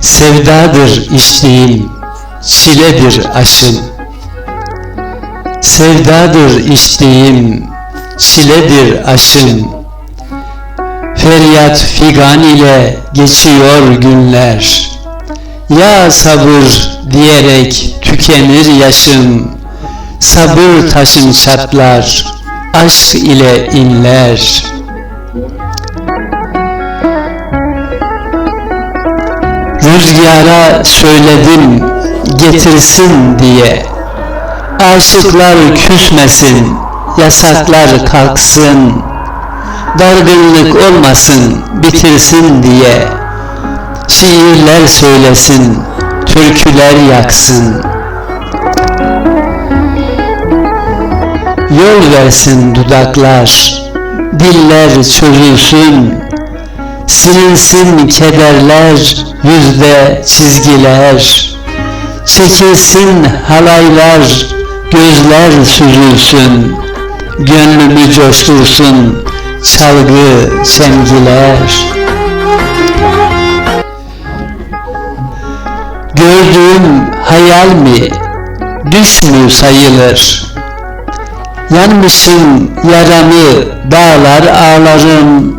Sevdadır içtiğim, çiledir aşım. Sevdadır içtiğim, çiledir aşım. Feryat figan ile geçiyor günler. Ya sabır diyerek tükenir yaşım. Sabır taşın çatlar, aşk ile inler. Rüzgara söyledim getirsin diye. Aşıklar küsmesin, yasaklar kalksın. Dargınlık olmasın, bitirsin diye. Şiirler söylesin, türküler yaksın. Yol versin dudaklar, diller çözülsün Silinsin kederler, yüzde çizgiler. Çekilsin halaylar, gözler süzülsün Gönlümü coştursun çalgı, çengiler Gördüğüm hayal mi, düş mü sayılır? Yanmışım yaramı dağlar ağlarım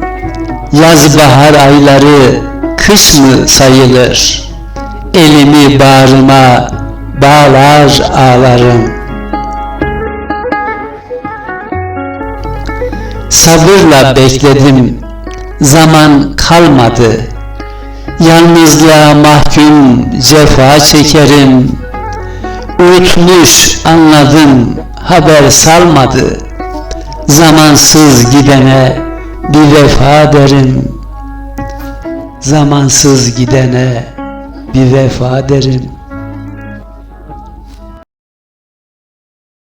Yaz bahar ayları kış mı sayılır? Elimi bağrıma bağlar ağlarım. Sabırla bekledim zaman kalmadı. Yalnızlığa mahkum cefa çekerim. Unutmuş anladım haber salmadı. Zamansız gidene bir vefa derim Zamansız gidene bir vefa derim